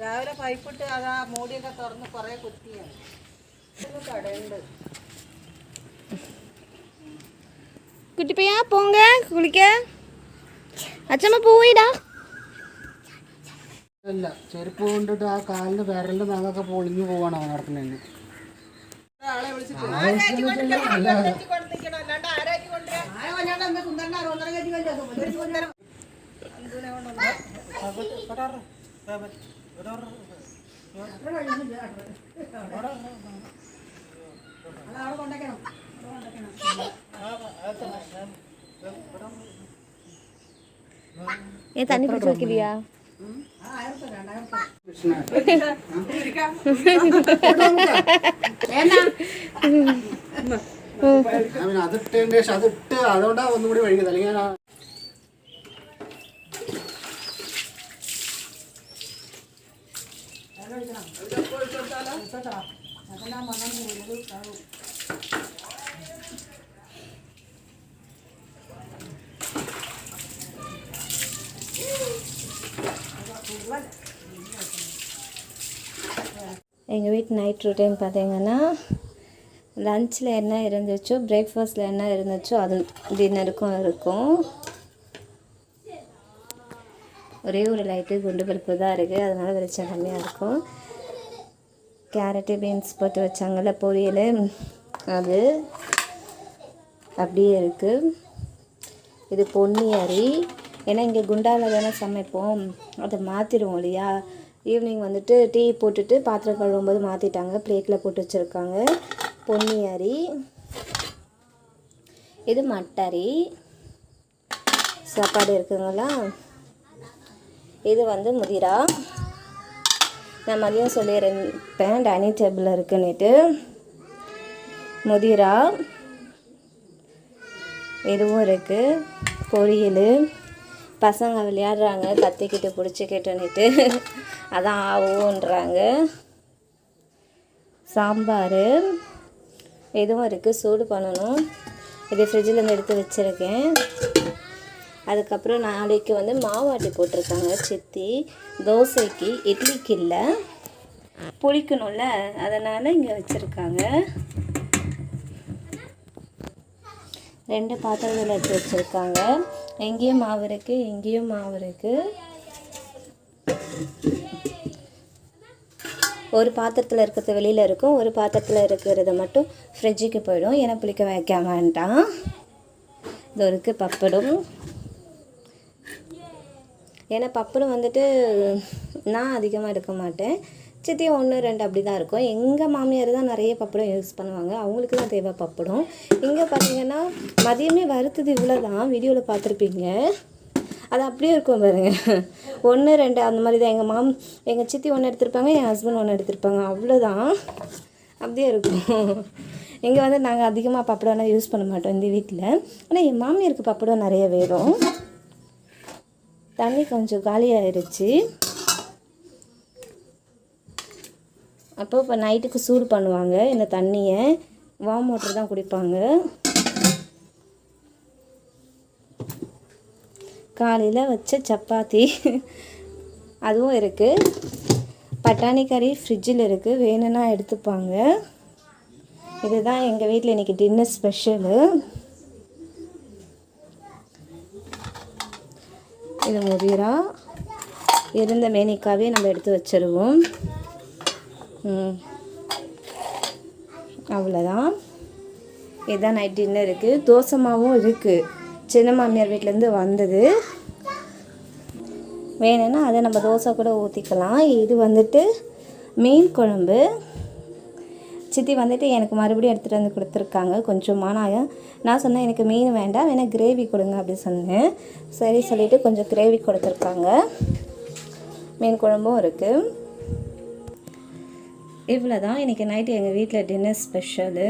രാവിലെ പൈപ്പിട്ട് അത് ആ മൂടിയൊക്കെ തുറന്ന് കുറേ കുത്തിയാണ്. കടയുണ്ട്. കുട്ടിപ്പയ്യാ പോങ്ക കുളിക്ക. അച്ഛമ്മ പോയിടാ. അല്ല ചെരുപ്പ് കൊണ്ടിട്ട് ആ കാലിന് വിരലിന്റെ നഖമൊക്കെ പൊളിഞ്ഞു പോവാണ് അവനടത്തുന്നതിന് അല്ലാതെ ഏ തന്നെ അതിട്ട് അതുകൊണ്ടാ ഒന്നുകൂടി വഴി അല്ലെങ്കിൽ எங்கள் வீட்டு நைட் ரொட்டீன் பார்த்தீங்கன்னா லன்ச்சில் என்ன இருந்துச்சோ பிரேக்ஃபாஸ்ட்டில் என்ன இருந்துச்சோ அது டின்னருக்கும் இருக்கும். ஒரே ஒரு லைட்டு குண்டு பருப்பு தான் இருக்குது அதனால் வெளிச்சம் கம்மியாக இருக்கும். கேரட்டு பீன்ஸ் போட்டு வச்சாங்கல்ல பொரியல். அது அப்படியே இருக்குது இது பொன்னி அரி. ஏன்னா இங்கே குண்டாவில் தானே சமைப்போம். அதை மாற்றிடுவோம் இல்லையா? ஈவினிங் வந்துட்டு டீ போட்டுட்டு பாத்திரம் கழுவும்போது மாற்றிட்டாங்க பிளேட்டில் போட்டு வச்சுருக்காங்க. பொன்னி அரி. இது மட்டரி. சாப்பாடு இருக்குங்களா? இது வந்து முதிரா. நான் மதியம் சொல்லியிருப்பேன் டைனிங் டேபிளில் இருக்குன்னுட்டு. முதிரா. இதுவும் இருக்குது பொரியல். பசங்க விளையாடுறாங்க. கத்திக்கிட்டு பிடிச்சிக்கிட்டுன்னுட்டு. அதான் ஆவோன்றாங்க. சாம்பார். இதுவும் இருக்குது சூடு பண்ணணும். இது ஃப்ரிட்ஜிலேருந்து எடுத்து வச்சுருக்கேன். அதுக்கப்புறம் நாளைக்கு வந்து மாவாட்டி போட்டிருக்காங்க சித்தி தோசைக்கு இட்லிக்கு இல்லை புளிக்கணும்ல அதனால் இங்கே வச்சுருக்காங்க. ரெண்டு பாத்திரத்தில் எடுத்து வச்சுருக்காங்க. எங்கேயும் மாவு இருக்குது இங்கேயும் மாவு இருக்குது ஒரு பாத்திரத்தில் இருக்கிறது வெளியில் இருக்கும் ஒரு பாத்திரத்தில் இருக்கிறத மட்டும் ஃப்ரிட்ஜுக்கு போயிடும். ஏன்னா புளிக்க வைக்க வேண்டாம். இது இருக்குது பப்படும். ஏன்னா பப்படம் வந்துட்டு நான் அதிகமாக எடுக்க மாட்டேன். சித்தி ஒன்று ரெண்டு அப்படி தான் இருக்கும். எங்கள் மாமியார் தான் நிறைய பப்படம் யூஸ் பண்ணுவாங்க. அவங்களுக்கு தான் தேவை பப்படம் இங்கே பார்த்தீங்கன்னா மதியமே வறுத்தது இவ்வளோ தான் வீடியோவில் பார்த்துருப்பீங்க. அது அப்படியே இருக்கும் பாருங்க. ஒன்று ரெண்டு அந்த மாதிரி தான். எங்கள் மாம் எங்கள் சித்தி ஒன்று எடுத்திருப்பாங்க என் ஹஸ்பண்ட் ஒன்று எடுத்திருப்பாங்க. அவ்வளோதான் அப்படியே இருக்கும். இங்கே வந்து நாங்கள் அதிகமாக பப்படம்லாம் யூஸ் பண்ண மாட்டோம் இந்த வீட்டில் ஆனால் என் மாமியாருக்கு பப்படம் நிறைய வேணும். தண்ணி கொஞ்சம் காலியாகிடுச்சு அப்போ இப்போ நைட்டுக்கு சூடு பண்ணுவாங்க இந்த தண்ணியை. வாம் வாட்டர் தான் குடிப்பாங்க. காலையில் வச்ச சப்பாத்தி. அதுவும் இருக்குது பட்டாணி கறி ஃப்ரிட்ஜில் இருக்குது வேணும்னா எடுத்துப்பாங்க. இதுதான் எங்கள் வீட்டில் இன்றைக்கி டின்னர் ஸ்பெஷலு இது முதிரா இருந்த மேனிக்காவே நம்ம எடுத்து வச்சிருவோம். அவ்வளோதான். இதுதான் நைட் டின்னருக்கு இருக்குது தோசை மாவும் இருக்குது சின்ன மாமியார் வீட்டிலேருந்து வந்தது. வேணும்னா அதை நம்ம தோசை கூட ஊற்றிக்கலாம் இது வந்துட்டு மீன் குழம்பு. சித்தி வந்துட்டு எனக்கு மறுபடியும் எடுத்துகிட்டு வந்து கொடுத்துருக்காங்க. கொஞ்சமாக நான் நான் சொன்னேன் எனக்கு மீன் வேண்டாம் வேணால் கிரேவி கொடுங்க அப்படி சொன்னேன். சரி சொல்லிவிட்டு கொஞ்சம் கிரேவி கொடுத்துருக்காங்க. மீன் குழம்பும் இருக்குது இவ்வளோ தான் இன்றைக்கி நைட்டு எங்கள் வீட்டில் டின்னர் ஸ்பெஷலு